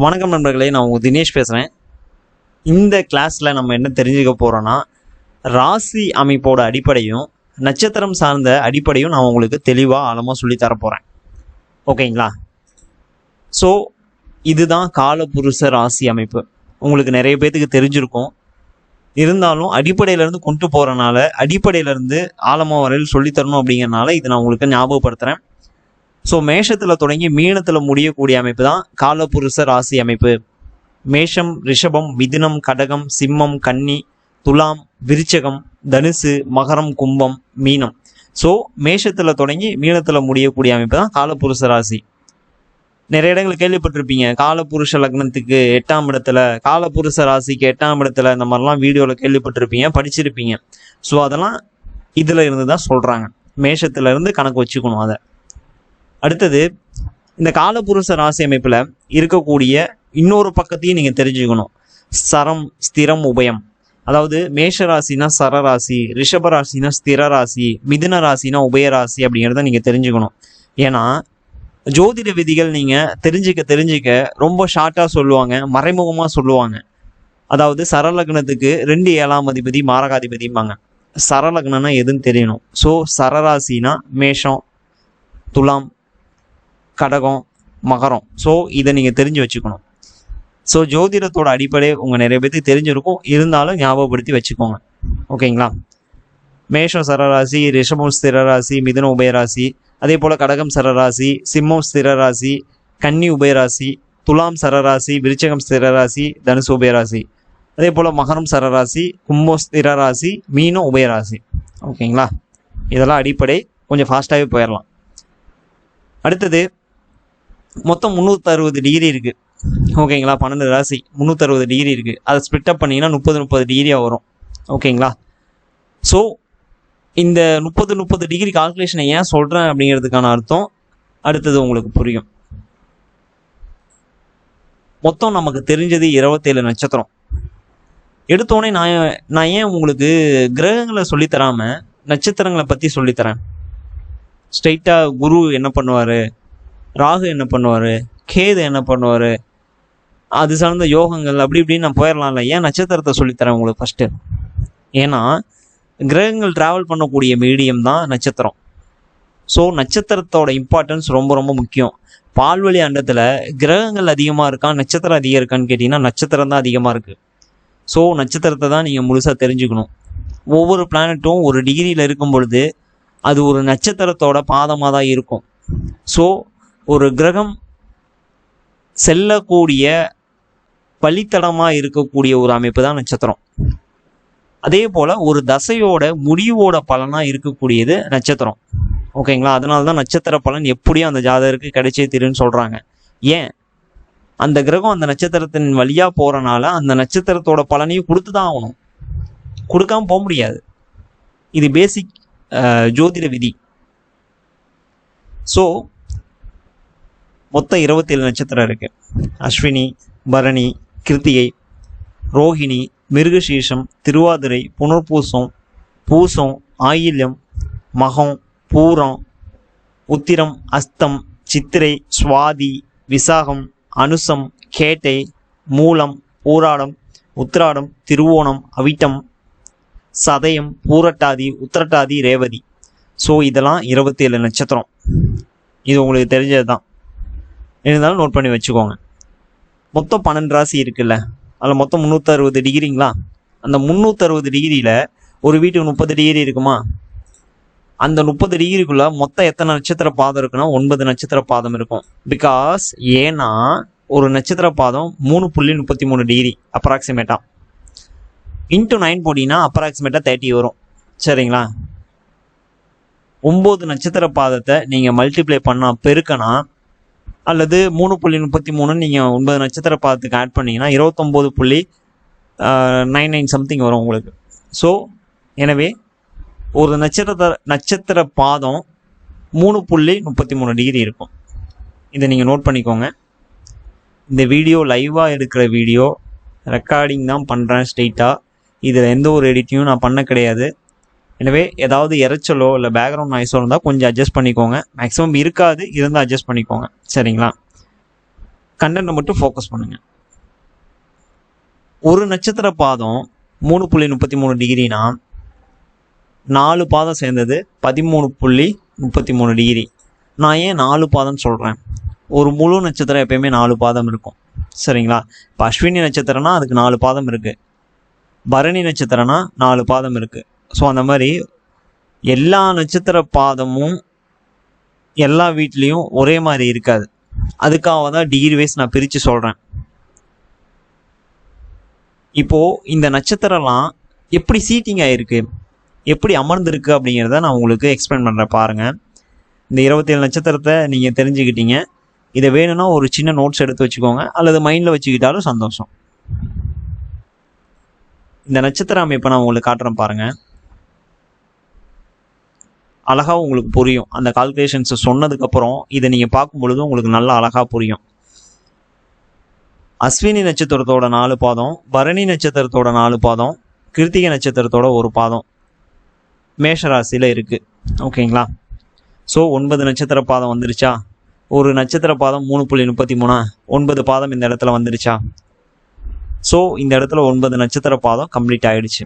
வணக்கம் நண்பர்களே நான் உங்கள் தினேஷ் பேசுகிறேன் இந்த கிளாஸில் நம்ம என்ன தெரிஞ்சுக்க போகிறோன்னா ராசி அமைப்போட அடிப்படையும் நட்சத்திரம் சார்ந்த அடிப்படையும் நான் உங்களுக்கு தெளிவாக ஆழமாக சொல்லித் தர போகிறேன் ஓகேங்களா? ஸோ இதுதான் காலபுருஷ ராசி அமைப்பு. உங்களுக்கு நிறைய பேர்த்துக்கு தெரிஞ்சிருக்கும். இருந்தாலும் அடிப்படையிலேருந்து கொண்டு போகிறனால அடிப்படையிலேருந்து ஆழமாக வரையில் சொல்லித்தரணும் அப்படிங்கறனால இதை நான் உங்களுக்கு ஞாபகப்படுத்துகிறேன் ஸோ மேஷத்தில் தொடங்கி மீனத்தில் முடியக்கூடிய அமைப்பு தான் காலபுருஷ ராசி அமைப்பு. மேஷம் ரிஷபம் மிதுனம் கடகம் சிம்மம் கன்னி துலாம் விருச்சகம் தனுசு மகரம் கும்பம் மீனம். ஸோ மேஷத்தில் தொடங்கி மீனத்தில் முடியக்கூடிய அமைப்பு தான் காலபுருஷ ராசி. நிறைய இடங்கள் கேள்விப்பட்டிருப்பீங்க. காலபுருஷ லக்னத்துக்கு எட்டாம் இடத்துல காலபுருஷ ராசிக்கு எட்டாம் இடத்துல இந்த மாதிரிலாம் வீடியோவில் கேள்விப்பட்டிருப்பீங்க படிச்சிருப்பீங்க. ஸோ அதெல்லாம் இதில் இருந்து தான் சொல்கிறாங்க மேஷத்துல இருந்து கணக்கு வச்சுக்கணும் அதை. அடுத்தது இந்த காலபுருஷ ராசி அமைப்பில் இருக்கக்கூடிய இன்னொரு பக்கத்தையும் நீங்கள் தெரிஞ்சுக்கணும். சரம் ஸ்திரம் உபயம். அதாவது மேஷ ராசினா சரராசி ரிஷப ராசினா ஸ்திர ராசி மிதுன ராசினா உபயராசி அப்படிங்கிறத நீங்கள் தெரிஞ்சுக்கணும். ஏன்னா ஜோதிட விதிகள் நீங்கள் தெரிஞ்சுக்க தெரிஞ்சுக்க ரொம்ப ஷார்ட்டாக சொல்லுவாங்க மறைமுகமாக சொல்லுவாங்க. அதாவது சரலக்னத்துக்கு ரெண்டு ஏழாம் அதிபதி மாரகாதிபதிம்பாங்க. சரலக்னம்னா எதுன்னு தெரியணும். ஸோ சரராசினா மேஷம் துலாம் கடகம் மகரம். ஸோ இதை நீங்கள் தெரிஞ்சு வச்சுக்கணும். ஸோ ஜோதிடத்தோட அடிப்படை உங்கள் நிறைய பேருக்கு தெரிஞ்சிருக்கும். இருந்தாலும் ஞாபகப்படுத்தி வச்சுக்கோங்க. ஓகேங்களா? மேஷம் சரராசி ரிஷபம் ஸ்திரராசி மிதுனம் உபயராசி. அதே போல் கடகம் சரராசி சிம்மம் ஸ்திரராசி கன்னி உபயராசி துலாம் சரராசி விருச்சகம் ஸ்திரராசி தனுசு உபயராசி. அதே போல் மகரம் சரராசி கும்பம் ஸ்திரராசி மீனம் உபயராசி. ஓகேங்களா? இதெல்லாம் அடிப்படை. கொஞ்சம் ஃபாஸ்ட்டாகவே போயிடலாம் அடுத்தது மொத்தம் முந்நூற்றறுபது டிகிரி இருக்குது ஓகேங்களா பன்னெண்டு ராசி முந்நூற்றறுபது டிகிரி இருக்குது அதை ஸ்ப்ளிட் அப் பண்ணிங்கன்னா முப்பது முப்பது டிகிரியாக வரும். ஓகேங்களா ஸோ இந்த முப்பது முப்பது டிகிரி கால்குலேஷனை ஏன் சொல்கிறேன் அப்படிங்கிறதுக்கான அர்த்தம் அடுத்தது உங்களுக்கு புரியும். மொத்தம் நமக்கு தெரிஞ்சது இருபத்தேழு நட்சத்திரம். எடுத்தோடனே நான் ஏன்- நான் ஏன் உங்களுக்கு கிரகங்களை சொல்லித்தராமல் நட்சத்திரங்களை பற்றி சொல்லித்தரேன்? ஸ்ட்ரைட்டாக குரு என்ன பண்ணுவார்? ராகு என்ன பண்ணுவார்? கேது என்ன பண்ணுவார்? அது சார்ந்த யோகங்கள் அப்படி இப்படின்னு நான் போயிடலாம்ல ஏன் நட்சத்திரத்தை சொல்லித்தரேன் உங்களுக்கு ஃபஸ்ட்டு ஏன்னா கிரகங்கள் ட்ராவல் பண்ணக்கூடிய மீடியம் தான் நட்சத்திரம். ஸோ நட்சத்திரத்தோட இம்பார்ட்டன்ஸ் ரொம்ப ரொம்ப முக்கியம். பால்வழி அண்டத்தில் கிரகங்கள் அதிகமாக இருக்கா? நட்சத்திரம் அதிகம் இருக்கான்னு கேட்டிங்கன்னா நட்சத்திரம் தான் அதிகமாக இருக்குது ஸோ நட்சத்திரத்தை தான் நீங்கள் முழுசாக தெரிஞ்சுக்கணும். ஒவ்வொரு பிளானட்டும் ஒரு டிகிரியில் இருக்கும் பொழுது அது ஒரு நட்சத்திரத்தோட பாதமாக தான் இருக்கும். ஸோ ஒரு கிரகம் செல்லக்கூடிய வழித்தடமாக இருக்கக்கூடிய ஒரு அமைப்பு தான் நட்சத்திரம். அதே போல் ஒரு தசையோட முடிவோட பலனாக இருக்கக்கூடியது நட்சத்திரம். ஓகேங்களா? அதனால தான் நட்சத்திர பலன் எப்படியும் அந்த ஜாதகருக்கு கிடைச்சே தீருன்னு சொல்கிறாங்க ஏன்? அந்த கிரகம் அந்த நட்சத்திரத்தின் வழியாக போகிறனால அந்த நட்சத்திரத்தோட பலனையும் கொடுத்து தான் ஆகணும். கொடுக்காம போக முடியாது. இது பேசிக் ஜோதிட விதி. ஸோ மொத்தம் இருபத்தேழு நட்சத்திரம் இருக்கு. அஸ்வினி பரணி கிருத்திகை ரோஹிணி மிருகசீஷம் திருவாதிரை புனர்பூசம் பூசம் ஆயில்யம் மகம் பூரம் உத்திரம் அஸ்தம் சித்திரை சுவாதி விசாகம் அனுசம் கேட்டை மூலம் பூராடம் உத்திராடம் திருவோணம் அவிட்டம் சதயம் பூரட்டாதி உத்திரட்டாதி ரேவதி. ஸோ இதெல்லாம் இருபத்தேழு நட்சத்திரம். இது உங்களுக்கு தெரிஞ்சது தான் இருந்தாலும் நோட் பண்ணி வச்சுக்கோங்க. மொத்தம் பன்னெண்டு ராசி இருக்குல்ல அதில் மொத்தம் முந்நூற்றறுபது டிகிரிங்களா அந்த முந்நூற்றறுபது டிகிரியில் ஒரு வீட்டுக்கு முப்பது டிகிரி இருக்குமா? அந்த முப்பது டிகிரிக்குள்ளே மொத்தம் எத்தனை நட்சத்திர பாதம் இருக்குன்னா ஒன்பது நட்சத்திர பாதம் இருக்கும். பிகாஸ் ஏன்னா ஒரு நட்சத்திர பாதம் மூணு புள்ளி முப்பத்தி மூணு டிகிரி அப்ராக்சிமேட்டாக இன்ட்டு நைன் போட்டிங்கன்னா அப்ராக்சிமேட்டாக தேர்ட்டி வரும். சரிங்களா? ஒம்பது நட்சத்திர பாதத்தை நீங்கள் மல்டிப்ளை பண்ணால் பெருக்கனா அல்லது மூணு புள்ளி முப்பத்தி மூணு நீங்கள் ஒன்பது நட்சத்திர பாதத்துக்கு ஆட் பண்ணீங்கன்னா இருபத்தொம்போது புள்ளி நைன் நைன் சம்திங் வரும் உங்களுக்கு. ஸோ எனவே ஒரு நட்சத்திர நட்சத்திர பாதம் மூணு புள்ளி முப்பத்தி மூணு டிகிரி இருக்கும். இதை நீங்கள் நோட் பண்ணிக்கோங்க. இந்த வீடியோ லைவாக எடுக்கிற வீடியோ ரெக்கார்டிங் தான் பண்ணுறேன் ஸ்ட்ரெயிட்டாக இதில் எந்த ஒரு எடிட்டையும் நான் பண்ண கிடையாது. எனவே ஏதாவது இறைச்சலோ இல்லை பேக்ரவுண்ட் நாய்ஸோ இருந்தால் கொஞ்சம் அட்ஜஸ்ட் பண்ணிக்கோங்க. மேக்ஸிமம் இருக்காது இருந்தால் அட்ஜஸ்ட் பண்ணிக்கோங்க. சரிங்களா? கண்டென்ட்டை மட்டும் ஃபோக்கஸ் பண்ணுங்கள் ஒரு நட்சத்திர பாதம் மூணு புள்ளி முப்பத்தி மூணு டிகிரினா நாலு பாதம் சேர்ந்தது பதிமூணு புள்ளி முப்பத்தி மூணு டிகிரி. நான் ஏன் நாலு பாதம்னு சொல்கிறேன் ஒரு முழு நட்சத்திரம் எப்பயுமே நாலு பாதம் இருக்கும். சரிங்களா? இப்போ அஸ்வினி நட்சத்திரம்னா அதுக்கு நாலு பாதம் இருக்குது பரணி நட்சத்திரம்னா நாலு பாதம் இருக்குது ஸோ அந்த மாதிரி எல்லா நட்சத்திர பாதமும் எல்லா வீட்லேயும் ஒரே மாதிரி இருக்காது. அதுக்காக தான் டிகிரி வைஸ் நான் பிரித்து சொல்கிறேன் இப்போது இந்த நட்சத்திரம்லாம் எப்படி சீட்டிங் ஆகிருக்கு எப்படி அமர்ந்திருக்கு அப்படிங்கிறத நான் உங்களுக்கு எக்ஸ்பிளைன் பண்ணுறேன் பாருங்கள் இந்த இருபத்தேழு நட்சத்திரத்தை நீங்கள் தெரிஞ்சுக்கிட்டீங்க. இதை வேணும்னா ஒரு சின்ன நோட்ஸ் எடுத்து வச்சுக்கோங்க. அல்லது மைண்டில் வச்சுக்கிட்டாலும் சந்தோஷம். இந்த நட்சத்திர அமைப்பை நான் உங்களுக்கு காட்டுறேன் பாருங்கள் அழகாக உங்களுக்கு புரியும். அந்த கால்குலேஷன்ஸை சொன்னதுக்கப்புறம் இதை நீங்கள் பார்க்கும் பொழுது உங்களுக்கு நல்லா அழகாக புரியும். அஸ்வினி நட்சத்திரத்தோட நாலு பாதம் பரணி நட்சத்திரத்தோட நாலு பாதம் கிருத்திகை நட்சத்திரத்தோட ஒரு பாதம் மேஷராசியில் இருக்குது ஓகேங்களா? ஸோ ஒன்பது நட்சத்திர பாதம் வந்துருச்சா? ஒரு நட்சத்திர பாதம் மூணு புள்ளி முப்பத்தி மூணா. ஒன்பது பாதம் இந்த இடத்துல வந்துருச்சா? ஸோ இந்த இடத்துல ஒன்பது நட்சத்திர பாதம் கம்ப்ளீட் ஆயிடுச்சு.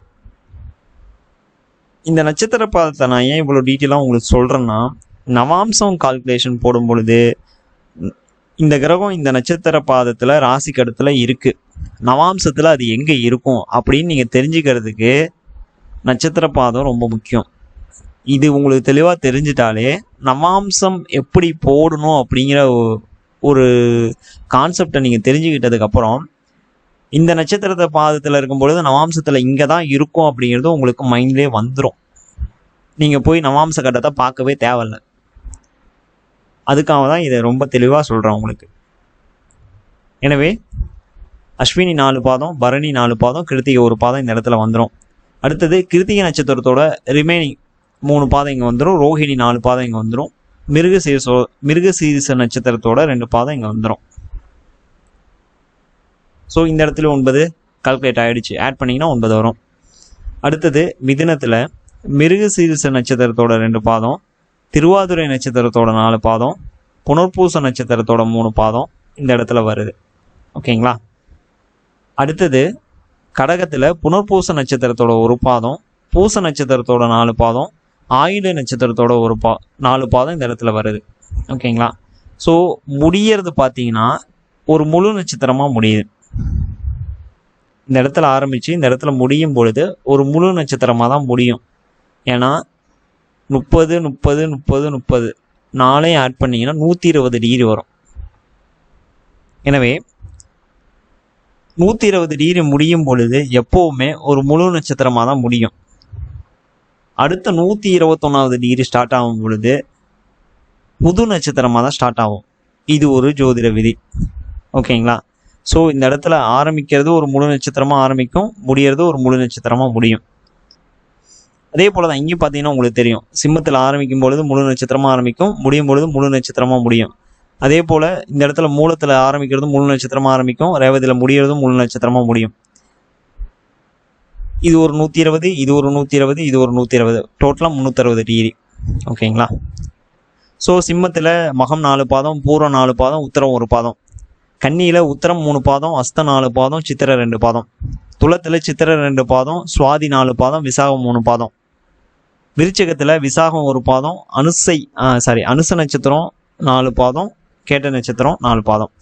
இந்த நட்சத்திர பாதத்தை நான் ஏன் இவ்வளோ டீட்டெயிலாக உங்களுக்கு சொல்கிறேன்னா நவாம்சம் கால்குலேஷன் போடும் பொழுது இந்த கிரகம் இந்த நட்சத்திர பாதத்தில் ராசி கடத்தில் இருக்குது நவாம்சத்தில் அது எங்கே இருக்கும் அப்படின்னு நீங்கள் தெரிஞ்சுக்கிறதுக்கு நட்சத்திர பாதம் ரொம்ப முக்கியம். இது உங்களுக்கு தெளிவாக தெரிஞ்சிட்டாலே நவாம்சம் எப்படி போடணும் அப்படிங்கிற ஒரு கான்செப்டை நீங்கள் தெரிஞ்சுக்கிட்டதுக்கப்புறம் இந்த நட்சத்திரத்தை பாதத்தில் இருக்கும் பொழுது நவாம்சத்தில் இங்கே தான் இருக்கும் அப்படிங்கிறது உங்களுக்கு மைண்ட்லேயே வந்துடும் நீங்கள் போய் நவாம்ச கட்டத்தை பார்க்கவே தேவையில்ல. அதுக்காக தான் இதை ரொம்ப தெளிவாக சொல்கிறேன் உங்களுக்கு. எனவே அஸ்வினி நாலு பாதம் பரணி நாலு பாதம் கிருத்திகை ஒரு பாதம் இந்த இடத்துல வந்துடும் அடுத்தது கிருத்திகை நட்சத்திரத்தோட ரிமைனிங் மூணு பாதம் இங்கே வந்துடும் ரோஹிணி நாலு பாதம் இங்கே வந்துடும் மிருகசீரிசோ மிருகசீரிச நட்சத்திரத்தோட ரெண்டு பாதம் இங்கே வந்துடும் ஸோ இந்த இடத்துல ஒன்பது கால்குலேட் ஆகிடுச்சு ஆட் பண்ணிங்கன்னா ஒன்பது வரும். அடுத்தது மிதினத்தில் மிருக சீரிச நட்சத்திரத்தோட ரெண்டு பாதம் திருவாதுரை நட்சத்திரத்தோட நாலு பாதம் புனர்பூச நட்சத்திரத்தோட மூணு பாதம் இந்த இடத்துல வருது. ஓகேங்களா அடுத்தது கடகத்தில் புனர்பூச நட்சத்திரத்தோட ஒரு பாதம் பூச நட்சத்திரத்தோட நாலு பாதம் ஆயுத நட்சத்திரத்தோட ஒரு பா நாலு பாதம் இந்த இடத்துல வருது. ஓகேங்களா ஸோ முடியறது பார்த்தீங்கன்னா ஒரு முழு நட்சத்திரமாக முடியுது. இந்த இடத்துல ஆரம்பித்து இந்த இடத்துல முடியும் பொழுது ஒரு முழு நட்சத்திரமாக தான் முடியும். ஏன்னா முப்பது முப்பது முப்பது முப்பது நாளையும் ஆட் பண்ணிங்கன்னா நூற்றி இருபது டிகிரி வரும். எனவே நூற்றி இருபது டிகிரி முடியும் பொழுது எப்போவுமே ஒரு முழு நட்சத்திரமாக தான் முடியும். அடுத்த நூற்றி இருபத்தொன்னாவது டிகிரி ஸ்டார்ட் ஆகும் பொழுது புது நட்சத்திரமாக தான் ஸ்டார்ட் ஆகும். இது ஒரு ஜோதிட விதி. ஓகேங்களா? ஸோ இந்த இடத்துல ஆரம்பிக்கிறது ஒரு முழு நட்சத்திரமாக ஆரம்பிக்கும் முடியறது ஒரு முழு நட்சத்திரமாக முடியும். அதே போல் தான் இங்கேயும் பார்த்தீங்கன்னா உங்களுக்கு தெரியும். சிம்மத்தில் ஆரம்பிக்கும் பொழுது முழு நட்சத்திரமாக ஆரம்பிக்கும் முடியும் பொழுது முழு நட்சத்திரமாக முடியும். அதே போல் இந்த இடத்துல மூலத்தில் ஆரம்பிக்கிறது முழு நட்சத்திரமாக ஆரம்பிக்கும் ரேவதியில் முடியறதும் முழு நட்சத்திரமாக முடியும். இது ஒரு நூற்றி இருபது இது ஒரு நூற்றி இருபது இது ஒரு நூற்றி இருபது டோட்டலாக முந்நூற்றறுபது டிகிரி ஓகேங்களா ஸோ சிம்மத்தில் மகம் நாலு பாதம் பூரம் நாலு பாதம் உத்தரம் ஒரு பாதம். கன்னியில் உத்தரம் மூணு பாதம் அஸ்த நாலு பாதம் சித்திரை ரெண்டு பாதம். துலத்தில் சித்திரை ரெண்டு பாதம் சுவாதி நாலு பாதம் விசாகம் மூணு பாதம். விருச்சகத்தில் விசாகம் ஒரு பாதம் அனுசை சாரி அனுச நட்சத்திரம் நாலு பாதம் கேட்ட நட்சத்திரம் நாலு பாதம்.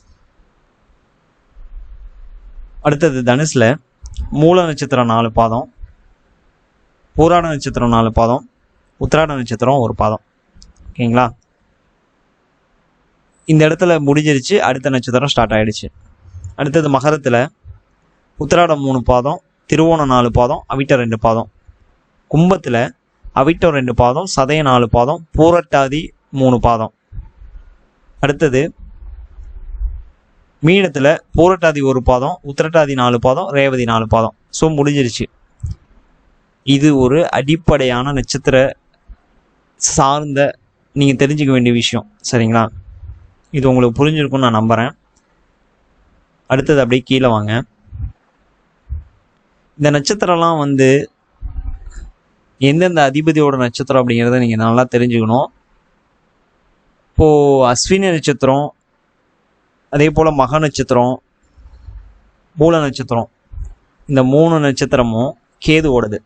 அடுத்தது தனுசில் மூல நட்சத்திரம் நாலு பாதம் பூராட நட்சத்திரம் நாலு பாதம் உத்திராட நட்சத்திரம் ஒரு பாதம். ஓகேங்களா? இந்த இடத்துல முடிஞ்சிருச்சு. அடுத்த நட்சத்திரம் ஸ்டார்ட் ஆகிடுச்சு அடுத்தது மகரத்தில் உத்திராடம் மூணு பாதம் திருவோணம் நாலு பாதம் அவிட்டம் ரெண்டு பாதம். கும்பத்தில் அவிட்டம் ரெண்டு பாதம் சதய நாலு பாதம் பூரட்டாதி மூணு பாதம். அடுத்தது மீனத்தில் பூரட்டாதி ஒரு பாதம் உத்திரட்டாதி நாலு பாதம் ரேவதி நாலு பாதம். ஸோ முடிஞ்சிருச்சு. இது ஒரு அடிப்படையான நட்சத்திர சார்ந்த நீங்கள் தெரிஞ்சுக்க வேண்டிய விஷயம். சரிங்களா? இது உங்களுக்கு புரிஞ்சிருக்கும்னு நான் நம்புகிறேன் அடுத்தது அப்படியே கீழே வாங்க. இந்த நட்சத்திரம்லாம் வந்து எந்தெந்த அதிபதியோட நட்சத்திரம் அப்படிங்கிறத நீங்கள் நல்லா தெரிஞ்சுக்கணும். இப்போது அஸ்வினி நட்சத்திரம் அதே போல் மக நட்சத்திரம் மூல நட்சத்திரம். இந்த மூணு நட்சத்திரமும் கேதுவோடது.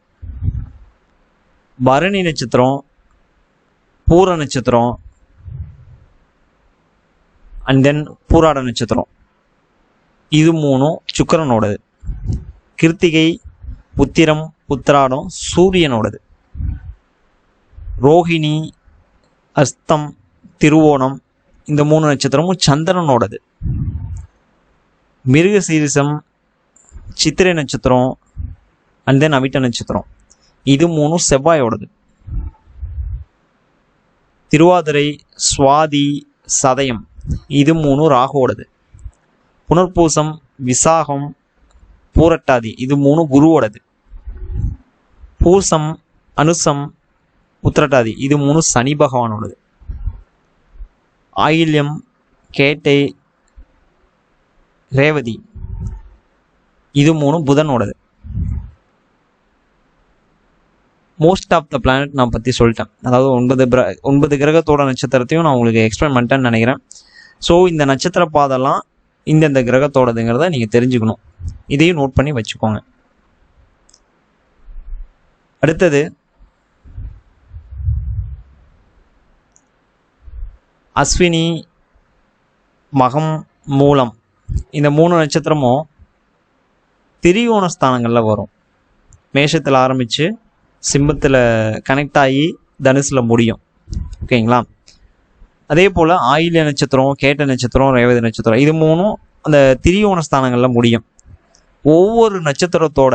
பரணி நட்சத்திரம் பூர நட்சத்திரம் அண்ட் தென் பூராட நட்சத்திரம். இது மூணும் சுக்கிரனோடது. கிருத்திகை புத்திரம் புத்திராடம் சூரியனோடது. ரோஹிணி அஸ்தம் திருவோணம் இந்த மூணு நட்சத்திரமும் சந்திரனோடது. மிருக சீரிசம் சித்திரை நட்சத்திரம் அண்ட் தென் அவிட்ட நட்சத்திரம். இது மூணும் செவ்வாயோடது. திருவாதிரை சுவாதி சதயம். இது மூணும் ராகுவோடது. புனர்பூசம் விசாகம் பூரட்டாதி இது மூணு குருவோடது. பூசம் அனுசம் உத்திரட்டாதி இது மூணு சனி பகவானோடது. ஆயில்யம் கேட்டை ரேவதி இது மூணு புதனோடது. மோஸ்ட் ஆஃப் த பிளானட் நான் பற்றி சொல்லிட்டேன். அதாவது ஒன்பது பிர ஒன்பது கிரகத்தோட நட்சத்திரத்தையும் நான் உங்களுக்கு எக்ஸ்பிளைன் பண்ணிட்டேன்னு நினைக்கிறேன். ஸோ இந்த நட்சத்திர பாதெல்லாம் இந்தந்த கிரகத்தோடதுங்கிறத நீங்கள் தெரிஞ்சுக்கணும். இதையும் நோட் பண்ணி வச்சுக்கோங்க. அடுத்தது அஸ்வினி மகம் மூலம் இந்த மூணு நட்சத்திரமும் திரிகோண ஸ்தானங்களில் வரும். மேஷத்தில் ஆரம்பித்து சிம்மத்தில் கனெக்ட் ஆகி தனுசில் முடியும். ஓகேங்களா? அதே போல் ஆயில்ய நட்சத்திரம் கேட்ட நட்சத்திரம் ரேவதி நட்சத்திரம் இது மூணும் அந்த திரியோண ஸ்தானங்களில் முடியும். ஒவ்வொரு நட்சத்திரத்தோட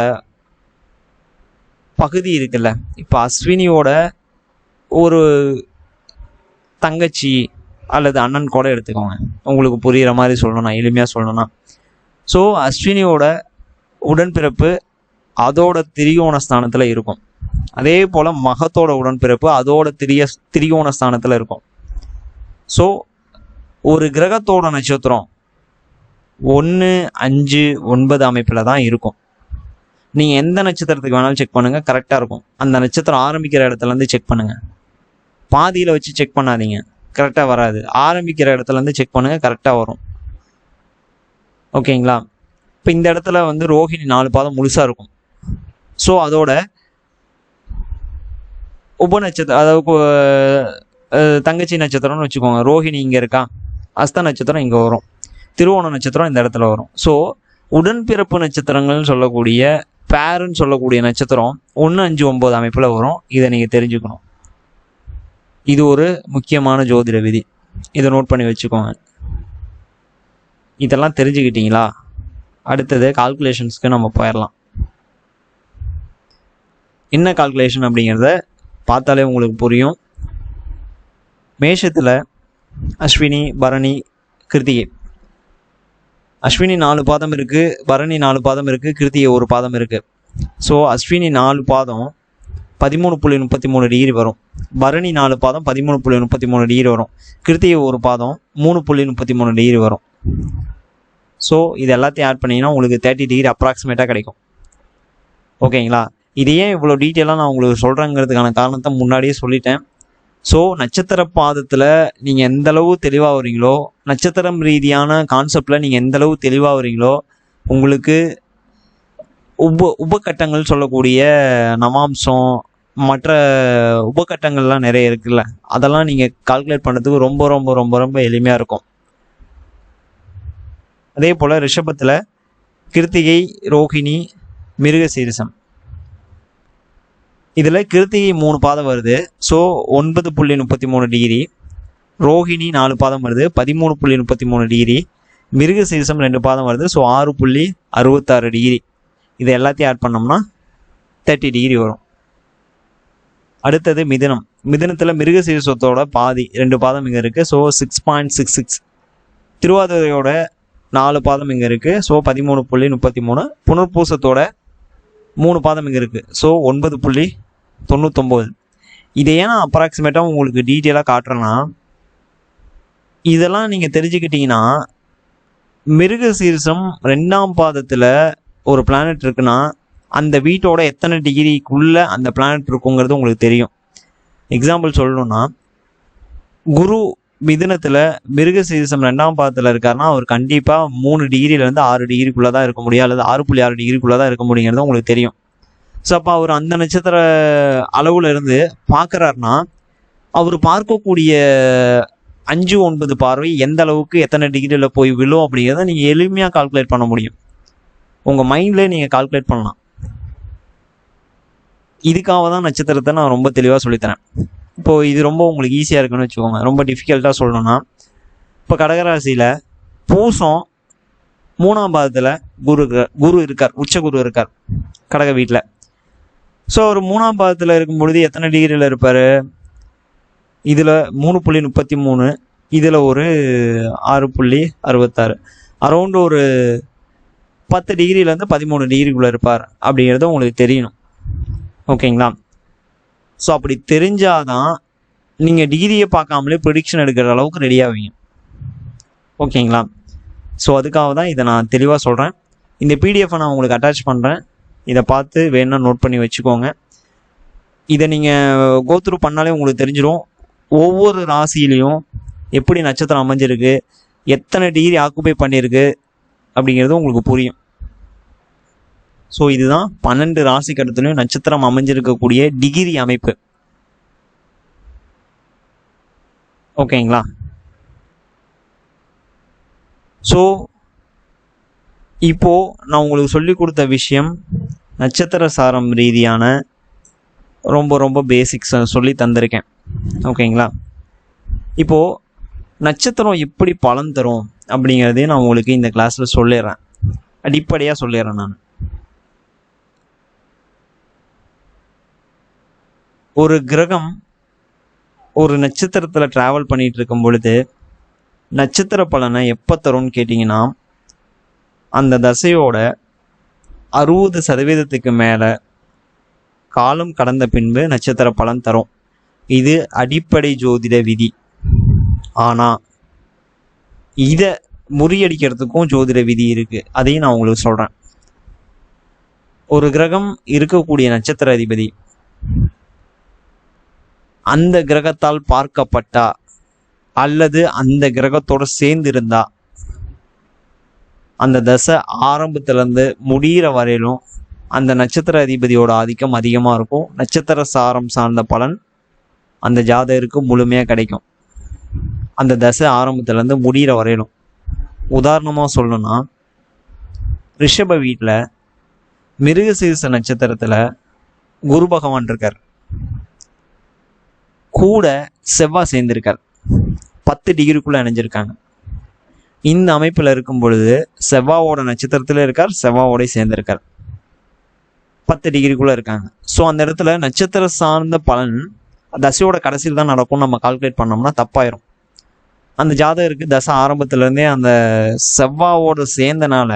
பகுதி இருக்குல்ல. இப்போ அஸ்வினியோட ஒரு தங்கச்சி அல்லது அண்ணன் கூட எடுத்துக்கோங்க. உங்களுக்கு புரிகிற மாதிரி சொல்லணும்னா எளிமையாக சொல்லணும்னா. ஸோ அஸ்வினியோட உடன்பிறப்பு அதோட திரியோண ஸ்தானத்தில் இருக்கும். அதே போல் மகத்தோட உடன்பிறப்பு அதோட திரிய திரியோண ஸ்தானத்தில் இருக்கும். ஸோ ஒரு கிரகத்தோட நட்சத்திரம் ஒன்று அஞ்சு ஒன்பது அமைப்பில் தான் இருக்கும். நீங்கள் எந்த நட்சத்திரத்துக்கு வேணாலும் செக் பண்ணுங்கள் கரெக்டாக இருக்கும். அந்த நட்சத்திரம் ஆரம்பிக்கிற இடத்துலேருந்து செக் பண்ணுங்கள் பாதியில் வச்சு செக் பண்ணாதீங்க. கரெக்டாக வராது. ஆரம்பிக்கிற இடத்துலேருந்து செக் பண்ணுங்கள் கரெக்டாக வரும். ஓகேங்களா? இப்போ இந்த இடத்துல வந்து ரோஹிணி நாலு பாதம் முழுசாக இருக்கும். ஸோ அதோட உப நட்சத்திரம் அதாவது தங்கச்சி நட்சத்திரம்னு வச்சுக்கோங்க. ரோஹிணி இங்கே இருக்கா? அஸ்த நட்சத்திரம் இங்கே வரும். திருவோண நட்சத்திரம் இந்த இடத்துல வரும். ஸோ உடன்பிறப்பு நட்சத்திரங்கள்னு சொல்லக்கூடிய பேருன்னு சொல்லக்கூடிய நட்சத்திரம் ஒன்று அஞ்சு ஒம்பது அமைப்பில் வரும். இதை நீங்கள் தெரிஞ்சுக்கணும். இது ஒரு முக்கியமான ஜோதிட விதி. இதை நோட் பண்ணி வச்சுக்கோங்க. இதெல்லாம் தெரிஞ்சுக்கிட்டீங்களா? அடுத்தது கால்குலேஷன்ஸ்க்கு நம்ம போயிடலாம் என்ன கால்குலேஷன் அப்படிங்கிறத பார்த்தாலே உங்களுக்கு புரியும். மேஷத்தில் அஸ்வினி பரணி கிருத்திகை. அஸ்வினி நாலு பாதம் இருக்குது பரணி நாலு பாதம் இருக்குது கிருத்திகை ஒரு பாதம் இருக்குது ஸோ அஸ்வினி நாலு பாதம் பதிமூணு புள்ளி முப்பத்தி மூணு டிகிரி வரும். பரணி நாலு பாதம் பதிமூணு புள்ளி முப்பத்தி மூணு டிகிரி வரும். கிருத்திகை ஒரு பாதம் மூணு புள்ளி முப்பத்தி மூணு டிகிரி வரும். ஸோ இது எல்லாத்தையும் ஆட் பண்ணிங்கன்னா உங்களுக்கு தேர்ட்டி டிகிரி அப்ராக்சிமேட்டாக கிடைக்கும். ஓகேங்களா இது ஏன் இவ்வளோ டீட்டெயிலாக நான் உங்களுக்கு சொல்கிறேங்கிறதுக்கான காரணத்தை முன்னாடியே சொல்லிட்டேன். ஸோ நட்சத்திர பாதத்தில் நீங்கள் எந்த அளவு தெளிவாக வரீங்களோ நட்சத்திரம் ரீதியான கான்செப்டில் நீங்கள் எந்த அளவு தெளிவாக வரீங்களோ உங்களுக்கு உப உபகட்டங்கள் சொல்லக்கூடிய நவாம்சம் மற்ற உபகட்டங்கள்லாம் நிறைய இருக்குல்ல அதெல்லாம் நீங்கள் கால்குலேட் பண்ணுறதுக்கு ரொம்ப ரொம்ப ரொம்ப ரொம்ப எளிமையாக இருக்கும். அதே போல் ரிஷபத்தில் கிருத்திகை ரோகிணி மிருகசீரிசம். இதில் கிருத்திகை மூணு பாதம் வருது. ஸோ ஒன்பது புள்ளி முப்பத்தி மூணு டிகிரி ரோஹிணி நாலு பாதம் வருது. பதிமூணு புள்ளி முப்பத்தி மூணு டிகிரி மிருக சீசம் ரெண்டு பாதம் வருது. ஸோ ஆறு புள்ளி அறுபத்தாறு டிகிரி இது எல்லாத்தையும் ஆட் பண்ணோம்னா தேர்ட்டி டிகிரி வரும். அடுத்தது மிதனம். மிதனத்தில் மிருக சீசத்தோட பாதி ரெண்டு பாதம் இங்கே இருக்குது so six point six six திருவாதிரையோட நாலு பாதம் இங்கே இருக்குது ஸோ பதிமூணு புள்ளி முப்பத்தி மூணு. புனர்பூசத்தோட மூணு பாதம் இங்கே இருக்குது ஸோ ஒன்பது புள்ளி தொண்ணூத்தொம்பது. இதை ஏன் நான் அப்ராக்சிமேட்டாக உங்களுக்கு டீட்டெயிலாக காட்டுறேன்னா இதெல்லாம் நீங்கள் தெரிஞ்சுக்கிட்டீங்கன்னா மிருக சீரிசம் ரெண்டாம் பாதத்தில் ஒரு பிளானட் இருக்குன்னா அந்த வீட்டோட எத்தனை டிகிரிக்குள்ளே அந்த பிளானட் இருக்குங்கிறது உங்களுக்கு தெரியும். எக்ஸாம்பிள் சொல்லணும்னா குரு மிதுனத்தில் மிருக சீரிசம் ரெண்டாம் பாதத்தில் இருக்காருன்னா அவர் கண்டிப்பாக மூணு டிகிரிலேருந்து ஆறு டிகிரிக்குள்ளே தான் இருக்க முடியும் அல்லது ஆறு புள்ளி ஆறு டிகிரிக்குள்ளே தான் இருக்க முடியுங்கிறது உங்களுக்கு தெரியும். ஸோ அப்போ அவர் அந்த நட்சத்திர அளவில் இருந்து பார்க்குறாருன்னா அவர் பார்க்கக்கூடிய அஞ்சு ஒன்பது பார்வை எந்த அளவுக்கு எத்தனை டிகிரியில் போய் விழும் அப்படிங்கிறத நீங்கள் எளிமையாக கால்குலேட் பண்ண முடியும். உங்கள் மைண்ட்லேயே நீங்கள் கால்குலேட் பண்ணலாம். இதுக்காக தான் நட்சத்திரத்தை நான் ரொம்ப தெளிவாக சொல்லித்தரேன். இப்போது இது ரொம்ப உங்களுக்கு ஈஸியாக இருக்குன்னு வச்சுக்கோங்க. ரொம்ப டிஃபிகல்ட்டாக சொல்லணும்னா இப்போ கடகராசியில் பூசம் மூணாம் பாதத்தில் குரு குரு இருக்கார் உச்ச குரு இருக்கார் கடக வீட்டில் ஸோ அவர் மூணாம் பாதத்தில் இருக்கும் பொழுது எத்தனை டிகிரியில் இருப்பார்? இதில் மூணு புள்ளி முப்பத்தி மூணு இதில் ஒரு ஆறு புள்ளி அறுபத்தாறு. அரௌண்ட் ஒரு பத்து டிகிரிலேருந்து பதிமூணு டிகிரிக்குள்ளே இருப்பார். அப்படிங்கிறது உங்களுக்கு தெரியணும். ஓகேங்களா? ஸோ அப்படி தெரிஞ்சாதான் நீங்கள் டிகிரியை பார்க்காமலே ப்ரிடிக்ஷன் எடுக்கிற அளவுக்கு ரெடியாவீங்க ஓகேங்களா? ஸோ அதுக்காக தான் இதை நான் தெளிவாக சொல்கிறேன் இந்த பிடிஎஃப்பை நான் உங்களுக்கு அட்டாச் பண்ணுறேன் இதை பார்த்து வேணால் நோட் பண்ணி வச்சுக்கோங்க. இதை நீங்கள் கோத்ரூ பண்ணாலே உங்களுக்கு தெரிஞ்சிடும் ஒவ்வொரு ராசியிலையும் எப்படி நட்சத்திரம் அமைஞ்சிருக்கு எத்தனை டிகிரி ஆக்குபை பண்ணியிருக்கு அப்படிங்கிறது உங்களுக்கு புரியும். ஸோ இதுதான் பன்னெண்டு ராசி கடத்துலையும் நட்சத்திரம் அமைஞ்சிருக்கக்கூடிய டிகிரி அமைப்பு. ஓகேங்களா? ஸோ இப்போ நான் உங்களுக்கு சொல்லி கொடுத்த விஷயம் நட்சத்திர சாரம் ரீதியான ரொம்ப ரொம்ப பேசிக்ஸ் சொல்லி தந்திருக்கேன். ஓகேங்களா? இப்போது நட்சத்திரம் எப்படி பலன் தரும் அப்படிங்கிறதையும் நான் உங்களுக்கு இந்த கிளாஸில் சொல்லிடுறேன். அடிப்படையாக சொல்லிடுறேன் நான். ஒரு கிரகம் ஒரு நட்சத்திரத்தில் ட்ராவல் பண்ணிகிட்டு இருக்கும் பொழுது நட்சத்திர பலனை எப்போ தரும்னு கேட்டிங்கன்னா அந்த தசையோட அறுபது சதவீதத்துக்கு மேலே காலம் கடந்த பின்பு நட்சத்திர பலன் தரும். இது அடிப்படை ஜோதிட விதி. ஆனால் இதை முறியடிக்கிறதுக்கும் ஜோதிட விதி இருக்குது அதையும் நான் உங்களுக்கு சொல்கிறேன் ஒரு கிரகம் இருக்கக்கூடிய நட்சத்திர அதிபதி அந்த கிரகத்தால் பார்க்கப்பட்டா அல்லது அந்த கிரகத்தோட சேர்ந்திருந்தா அந்த தசை ஆரம்பத்திலேருந்து முடிகிற வரையிலும் அந்த நட்சத்திர அதிபதியோட ஆதிக்கம் அதிகமாக இருக்கும். நட்சத்திர சாரம் சார்ந்த பலன் அந்த ஜாதகருக்கு முழுமையாக கிடைக்கும். அந்த தசை ஆரம்பத்துலேருந்து முடிகிற வரையிலும். உதாரணமாக சொல்லணும்னா ரிஷப வீட்டில் மிருகசீர்ச நட்சத்திரத்தில் குரு பகவான் இருக்கார். கூட செவ்வாய் சேர்ந்திருக்கார். பத்து டிகிரிக்குள்ளே இணைஞ்சிருக்காங்க. இந்த அமைப்பில் இருக்கும் பொழுது செவ்வாவோட நட்சத்திரத்தில் இருக்கார் செவ்வாவோட சேர்ந்திருக்கார். பத்து டிகிரிக்குள்ளே இருக்காங்க. ஸோ அந்த இடத்துல நட்சத்திர சார்ந்த பலன் தசையோட கடைசியில் தான் நடக்கும் நம்ம கால்குலேட் பண்ணோம்னா தப்பாயிரும். அந்த ஜாதகருக்கு தசை ஆரம்பத்துலேருந்தே அந்த செவ்வாவோட சேர்ந்தனால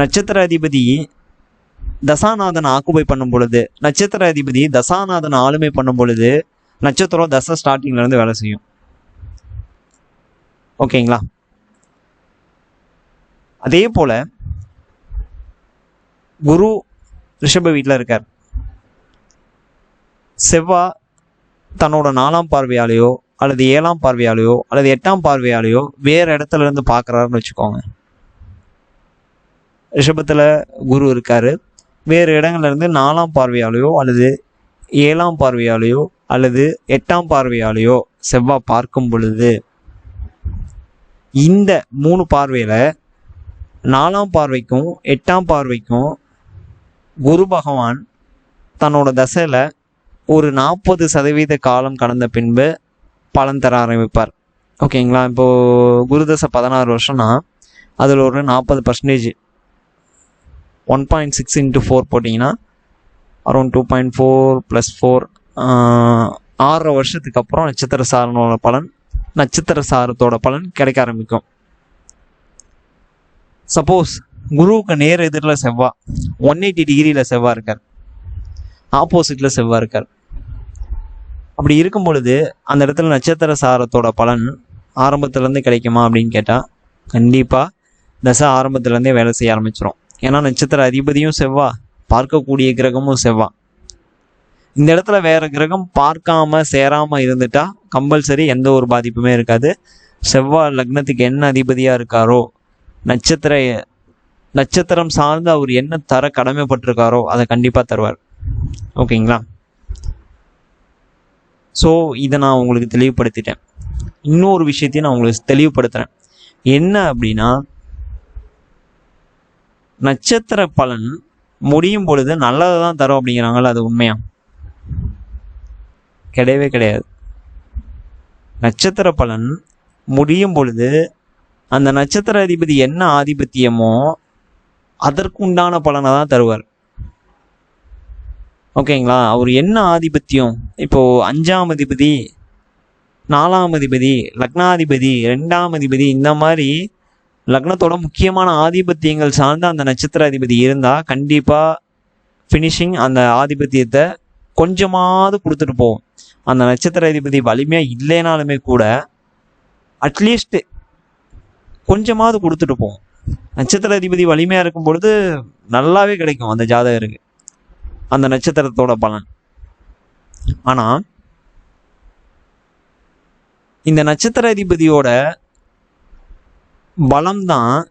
நட்சத்திர அதிபதி தசாநாதன் ஆக்குபை பண்ணும் பொழுது நட்சத்திர அதிபதி தசாநாதன் ஆளுமை பண்ணும் பொழுது நட்சத்திரம் தசை ஸ்டார்டிங்லேருந்து வேலை செய்யும். ஓகேங்களா அதே போல குரு ரிஷப வீட்டில் இருக்கார். செவ்வா தன்னோட நாலாம் பார்வையாலேயோ அல்லது ஏழாம் பார்வையாலேயோ அல்லது எட்டாம் பார்வையாலேயோ வேற இடத்துல இருந்து பார்க்குறாருன்னு வச்சுக்கோங்க. ரிஷபத்தில் குரு இருக்கார். வேறு இடங்கள்லேருந்து நாலாம் பார்வையாலேயோ அல்லது ஏழாம் பார்வையாலேயோ அல்லது எட்டாம் பார்வையாலேயோ செவ்வாய் பார்க்கும் பொழுது இந்த மூணு பார்வையில் நாலாம் பார்வைக்கும் எட்டாம் பார்வைக்கும் குரு பகவான் தன்னோட தசையில் ஒரு நாற்பது சதவீத காலம் கடந்த பின்பு பலன் தர ஆரம்பிப்பார். ஓகேங்களா? இப்போது குரு தசை பதினாறு வருஷம்னா அதில் ஒரு நாற்பது percentage one point six into four போட்டிங்கன்னா around two point four plus four ஆறரை வருஷத்துக்கு அப்புறம் நட்சத்திர சாரனோட பலன் நட்சத்திர சாரத்தோட பலன் கிடைக்க ஆரம்பிக்கும். சப்போஸ் குருவுக்கு நேர் எதிரில் செவ்வாய் ஒன் எயிட்டி டிகிரியில் செவ்வாய் இருக்கார். ஆப்போசிட்டில் செவ்வாய் இருக்கார். அப்படி இருக்கும் பொழுது அந்த இடத்துல நட்சத்திர சாரத்தோட பலன் ஆரம்பத்துலேருந்து கிடைக்குமா அப்படின்னு கேட்டால் கண்டிப்பாக தசை ஆரம்பத்துலேருந்தே வேலை செய்ய ஆரம்பிச்சிடும் ஏன்னா நட்சத்திர அதிபதியும் செவ்வா பார்க்கக்கூடிய கிரகமும் செவ்வா. இந்த இடத்துல வேற கிரகம் பார்க்காம சேராமல் இருந்துட்டா கம்பல்சரி எந்த ஒரு பாதிப்புமே இருக்காது. செவ்வாய் லக்னத்துக்கு என்ன அதிபதியாக இருக்காரோ நட்சத்திர நட்சத்திரம் சார்ந்து அவர் என்ன தர கடமைப்பட்டிருக்காரோ அதை கண்டிப்பாக தருவார். ஓகேங்களா? ஸோ இதை நான் உங்களுக்கு தெளிவுபடுத்திட்டேன். இன்னொரு விஷயத்தையும் நான் உங்களுக்கு தெளிவுபடுத்துகிறேன் என்ன அப்படின்னா நட்சத்திர பலன் முடியும் பொழுது நல்லதை தான் தரும் அப்படிங்கிறாங்கள அது உண்மையா? கிடையவே கிடையாது. நட்சத்திர பலன் முடியும் பொழுது அந்த நட்சத்திர அதிபதி என்ன ஆதிபத்தியமோ அதற்கு உண்டான பலனை தான் தருவார். ஓகேங்களா? அவர் என்ன ஆதிபத்தியம்? இப்போது அஞ்சாம் அதிபதி நாலாம் அதிபதி லக்னாதிபதி ரெண்டாம் அதிபதி இந்த மாதிரி லக்னத்தோட முக்கியமான ஆதிபத்தியங்கள் சார்ந்த அந்த நட்சத்திர அதிபதி இருந்தால் கண்டிப்பாக ஃபினிஷிங் அந்த ஆதிபத்தியத்தை கொஞ்சமாவது கொடுத்துட்டு போவோம் அந்த நட்சத்திர அதிபதி வலிமையாக இல்லைனாலுமே கூட அட்லீஸ்ட் கொஞ்சமாவது கொடுத்துட்டு போகும் நட்சத்திர அதிபதி வலிமையாக இருக்கும் பொழுது நல்லாவே கிடைக்கும் அந்த ஜாதகருக்கு. அந்த நட்சத்திரத்தோட பலன். ஆனால் இந்த நட்சத்திர அதிபதியோட பலம் தான்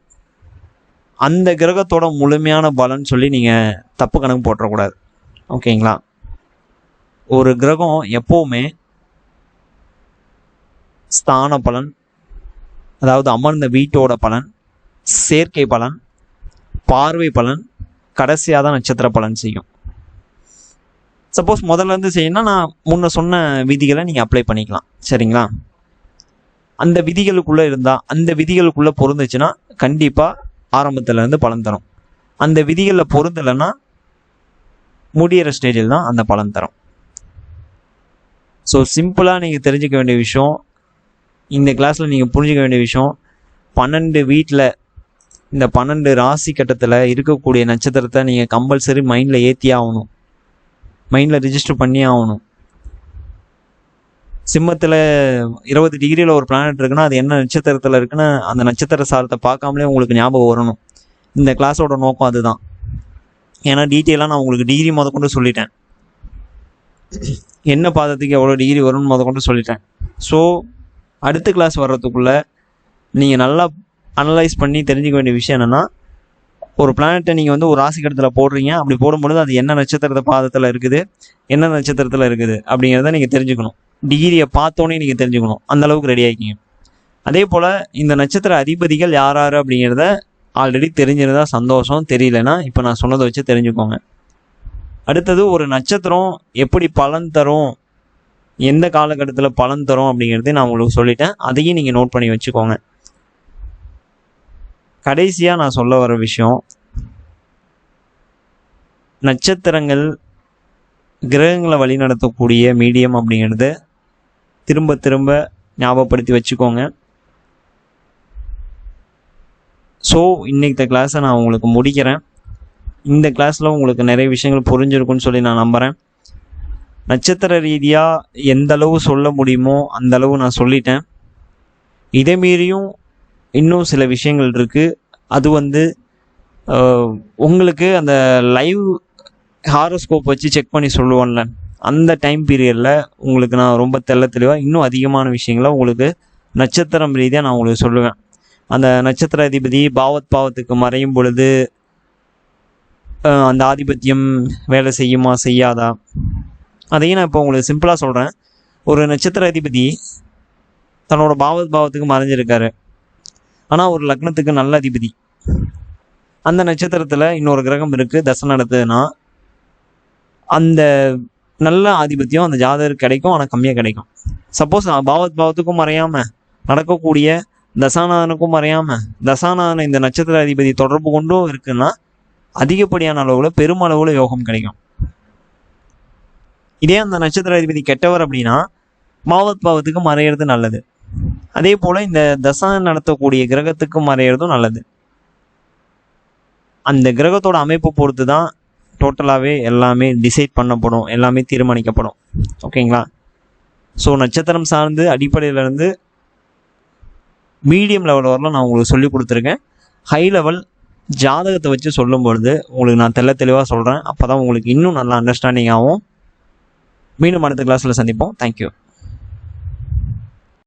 அந்த கிரகத்தோட முழுமையான பலன் சொல்லி நீங்கள் தப்பு கணக்கு போட்டுறக்கூடாது. ஓகேங்களா? ஒரு கிரகம் எப்போவுமே ஸ்தான பலன் அதாவது அமர்ந்த வீட்டோட பலன் சேர்க்கை பலன் பார்வை பலன் கடைசியாக தான் நட்சத்திர பலன் செய்யும். சப்போஸ் முதல்ல இருந்து செய்யணும்னா நான் முன்ன சொன்ன விதிகளை நீங்கள் அப்ளை பண்ணிக்கலாம். சரிங்களா? அந்த விதிகளுக்குள்ளே இருந்தால் அந்த விதிகளுக்குள்ளே பொருந்துச்சுன்னா கண்டிப்பாக ஆரம்பத்துலேருந்து பலன் தரும். அந்த விதிகளில் பொருந்தலைன்னா முடிகிற ஸ்டேஜில் தான் அந்த பலன் தரும். ஸோ சிம்பிளாக நீங்கள் தெரிஞ்சுக்க வேண்டிய விஷயம் இந்த கிளாஸில் நீங்கள் புரிஞ்சிக்க வேண்டிய விஷயம் பன்னெண்டு வீட்டில் இந்த பன்னெண்டு ராசி கட்டத்தில் இருக்கக்கூடிய நட்சத்திரத்தை நீங்கள் கம்பல்சரி மைண்டில் ஏற்றி ஆகணும். மைண்டில் ரிஜிஸ்டர் பண்ணி ஆகணும். சிம்மத்தில் இருபது டிகிரியில் ஒரு பிளானட் இருக்குன்னா அது என்ன நட்சத்திரத்தில் இருக்குன்னு அந்த நட்சத்திர சாரத்தை பார்க்காமலே உங்களுக்கு ஞாபகம் வரணும். இந்த கிளாஸோட நோக்கம் அதுதான். ஏன்னா டீட்டெயிலாக நான் உங்களுக்கு டிகிரி முத கொண்டு சொல்லிட்டேன். என்ன பாதத்துக்கு எவ்வளோ டிகிரி வரும்னு முத கொண்டு சொல்லிட்டேன். ஸோ அடுத்த கிளாஸ் வர்றதுக்குள்ளே நீங்கள் நல்லா அனலைஸ் பண்ணி தெரிஞ்சுக்க வேண்டிய விஷயம் என்னென்னா ஒரு பிளானெட்டை நீங்கள் வந்து ஒரு ராசி கடத்தில் போடுறீங்க. அப்படி போடும்பொழுது அது என்ன நட்சத்திரத்தை பாதத்தில் இருக்குது என்ன நட்சத்திரத்தில் இருக்குது அப்படிங்கிறத நீங்கள் தெரிஞ்சுக்கணும். டிகிரியை பார்த்தோன்னே நீங்கள் தெரிஞ்சுக்கணும். அந்த அளவுக்கு ரெடி ஆகிக்கிங்க அதே போல் இந்த நட்சத்திர அதிபதிகள் யார் யார் அப்படிங்கிறத ஆல்ரெடி தெரிஞ்சிருந்தா சந்தோஷம் தெரியலனா இப்போ நான் சொன்னதை வச்சு தெரிஞ்சுக்கோங்க. அடுத்தது ஒரு நட்சத்திரம் எப்படி பலன் தரும் எந்த காலகட்டத்தில் பலன் தரும் அப்படிங்கிறதே நான் உங்களுக்கு சொல்லிட்டேன். அதையும் நீங்கள் நோட் பண்ணி வச்சுக்கோங்க. கடைசியாக நான் சொல்ல வர விஷயம் நட்சத்திரங்கள் கிரகங்களை வழிநடத்தக்கூடிய மீடியம் அப்படிங்கிறது திரும்ப திரும்ப ஞாபகப்படுத்தி வச்சுக்கோங்க. ஸோ இன்னைக்கு கிளாஸை நான் உங்களுக்கு முடிக்கிறேன். இந்த கிளாஸில் உங்களுக்கு நிறைய விஷயங்கள் புரிஞ்சிருக்குன்னு சொல்லி நான் நம்புகிறேன் நட்சத்திர ரீதியாக எந்த அளவு சொல்ல முடியுமோ அந்த அளவு நான் சொல்லிட்டேன். இதே மீறியும் இன்னும் சில விஷயங்கள் இருக்குது அது வந்து உங்களுக்கு அந்த லைவ் ஹாரோஸ்கோப் வச்சு செக் பண்ணி சொல்லுவோம்ல. அந்த டைம் பீரியடில் உங்களுக்கு நான் ரொம்ப தெள்ள தெளிவாக இன்னும் அதிகமான விஷயங்களை உங்களுக்கு நட்சத்திரம் ரீதியாக நான் உங்களுக்கு சொல்லுவேன். அந்த நட்சத்திர அதிபதி பாவத் பாவத்துக்கு மறையும் பொழுது அந்த ஆதிபத்தியம் வேலை செய்யுமா செய்யாதா? அதையும் நான் இப்போ உங்களுக்கு சிம்பிளாக சொல்கிறேன் ஒரு நட்சத்திர அதிபதி தன்னோட பாவத் பாவத்துக்கு மறைஞ்சிருக்காரு. ஆனால் ஒரு லக்னத்துக்கு நல்ல அதிபதி. அந்த நட்சத்திரத்தில் இன்னொரு கிரகம் இருக்குது தசை நடத்துதுன்னா அந்த நல்ல ஆதிபத்தியம் அந்த ஜாதகருக்கு கிடைக்கும் ஆனால் கம்மியாக கிடைக்கும். சப்போஸ் பாவத் பாவத்துக்கும் மறையாமல் நடக்கக்கூடிய தசாநாதனுக்கும் மறையாமல் தசாநாதன இந்த நட்சத்திர அதிபதி தொடர்பு கொண்டும் இருக்குன்னா அதிகப்படியான அளவில் பெருமளவில் யோகம் கிடைக்கும். இதே அந்த நட்சத்திர அதிபதி கெட்டவர் அப்படின்னா மாவத் பாவத்துக்கு மறையிறது நல்லது. அதே போல் இந்த தசா நடத்தக்கூடிய கிரகத்துக்கு மறையிறதும் நல்லது. அந்த கிரகத்தோட அமைப்பு பொறுத்து தான் டோட்டலாகவே எல்லாமே டிசைட் பண்ணப்படும் எல்லாமே தீர்மானிக்கப்படும். ஓகேங்களா? ஸோ நட்சத்திரம் சார்ந்து அடிப்படையிலேருந்து மீடியம் லெவல் வரலாம் நான் உங்களுக்கு சொல்லி கொடுத்துருக்கேன். ஹை லெவல் ஜாதகத்தை வச்சு சொல்லும் பொழுது உங்களுக்கு நான் தெல்ல தெளிவாக சொல்கிறேன் அப்போ தான் உங்களுக்கு இன்னும் நல்லா அண்டர்ஸ்டாண்டிங் ஆகும். மீண்டும் அடுத்த கிளாஸில் சந்திப்போம். தேங்க்யூ